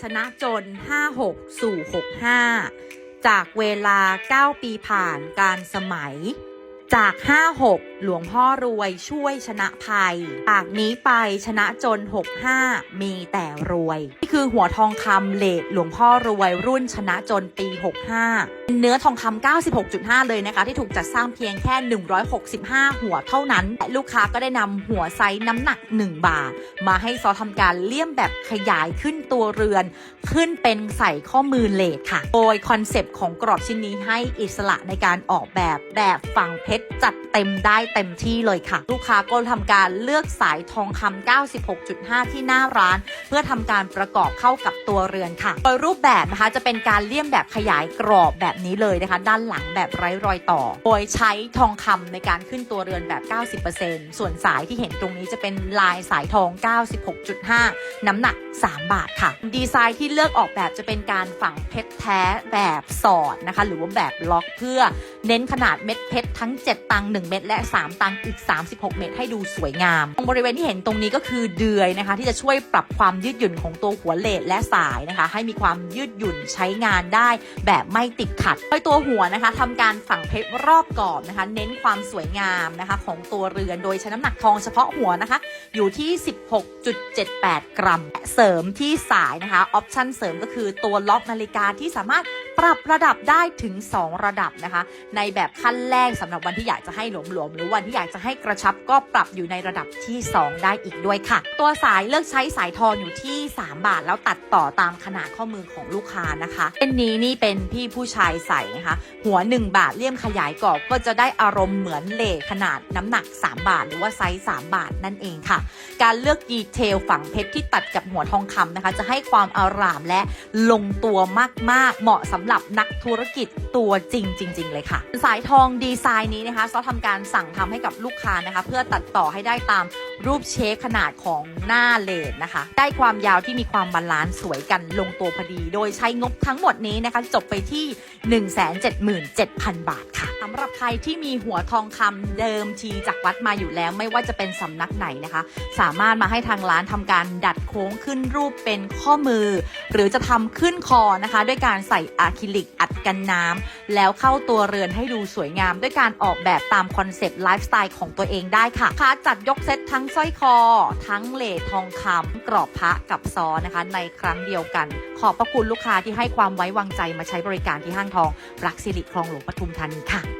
ชนะจน 56 สู่ 65 จากเวลา 9 ปีผ่านการสมัย จาก 56 หลวงพ่อรวยช่วยชนะภัยจากนี้ไปชนะจน 65 มีแต่รวย นี่คือหัวทองคำเลทหลวงพ่อรวยรุ่นชนะจนปี 65 เป็นเนื้อทองคำ96.5 เลยนะคะ ที่ถูกจัดสร้างเพียงแค่ 165 หัวเท่านั้น และลูกค้าก็ได้นำหัวไซส์น้ำหนัก 1 บาท มาให้ซอทำการเลี่ยมแบบขยายขึ้นตัวเรือน ขึ้นเป็นใส่ข้อมือเลทค่ะ โดยคอนเซปต์ของกรอบชิ้นนี้ให้อิสระในการออกแบบแบบฝั่งเพชรจัดเต็มได้เต็มที่เลยค่ะ ลูกค้าก็ทำการเลือกสายทองคำ96.5 ที่หน้าร้าน เพื่อทำการประกอบเข้ากับตัวเรือนค่ะโดยรูปแบบนะคะจะเป็นการเลี่ยมแบบขยายกรอบแบบนี้เลยนะคะ ด้านหลังแบบไร้รอยต่อ โดยใช้ทองคำในการขึ้นตัวเรือนแบบ 90%ส่วนสายที่เห็นตรงนี้จะเป็นลายสายทอง 96.5 น้ำหนัก 3 บาทค่ะ ดีไซน์ที่เลือกออกแบบจะเป็นการฝังเพชรแท้แบบสอดนะคะ หรือว่าแบบล็อกเพื่อเน้นขนาดเม็ดเพชรทั้ง7 ตัง1เม็ดและ 3 ตังอีก 36 เม็ดให้ดูสวยงาม ตรงบริเวณที่เห็นตรงนี้ก็คือเดือยนะคะ ที่จะช่วยปรับความยืดหยุ่นของตัวหัวเลดและสายนะคะ ให้มีความยืดหยุ่นใช้งานได้แบบไม่ติดขัดโดยตัวหัวนะคะทำการฝังเพชรรอบกรอบนะคะ เน้นความสวยงามนะคะของตัวเรือนโดยใช้น้ำหนักทองเฉพาะหัวนะคะ อยู่ที่ 16.78 กรัมและเสริมที่สายนะคะออปชั่นเสริมก็คือตัวล็อกนาฬิกาที่สามารถปรับระดับได้ถึง 2 ระดับนะคะ ในแบบขั้นแรกสำหรับวันที่อยากจะให้หลวมๆหรือวันที่อยากจะให้กระชับก็ปรับอยู่ในระดับที่ 2 ได้อีกด้วยค่ะ ตัวสายเลือกใช้สายทองอยู่ที่ 3 บาท แล้วตัดต่อตามขนาดข้อมือของลูกค้านะคะเส้นนี้นี่เป็นพี่ผู้ชายใส่นะคะ หัว 1 บาทเลี่ยมขยายกรอบก็จะได้อารมณ์เหมือนเลขขนาดน้ำหนัก 3 บาท หรือว่าไซส์3บาทนั่นเองค่ะ การเลือกดีเทลฝังเพชรที่ตัดกับหัวทองคำนะคะ จะให้ความอารามและลงตัวมากๆ เหมาะสำหรับนักธุรกิจตัวจริงจริง ๆ เลยค่ะ สายทองดีไซน์นี้นะคะซอทำการสั่งทำให้กับลูกค้านะคะ เพื่อตัดต่อให้ได้ตามรูปเชฟขนาดของหน้าเลนนะคะ ได้ความยาวที่มีความบาลานซ์สวยกันลงตัวพอดี โดยใช้งบทั้งหมดนี้นะคะ จบไปที่ 177,000 บาทค่ะำหรับใครที่มีหัวทองคำเดิมทีจากวัดมาอยู่แล้ว ไม่ว่าจะเป็นสำนักไหนนะคะ สามารถมาให้ทางร้านทำการดัดโค้งขึ้นรูปเป็นข้อมือ หรือจะทำขึ้นคอนะคะ ด้วยการใส่อะคริลิกอัดกันน้ำแล้วเข้าตัวเรือนให้ดูสวยงาม ด้วยการออกแบบตามคอนเซปต์ไลฟ์สไตล์ของตัวเองได้ค่ะค้าจัดยกเซตทั้งสร้อยคอ ทั้งเลททองคำกรอบพระกับซอนะคะ ในครั้งเดียวกัน ขอบพระคุณลูกค้าที่ให้ความไว้วางใจมาใช้บริการที่ห้างทองรักสิริคลองหลวงปทุมธานีค่ะ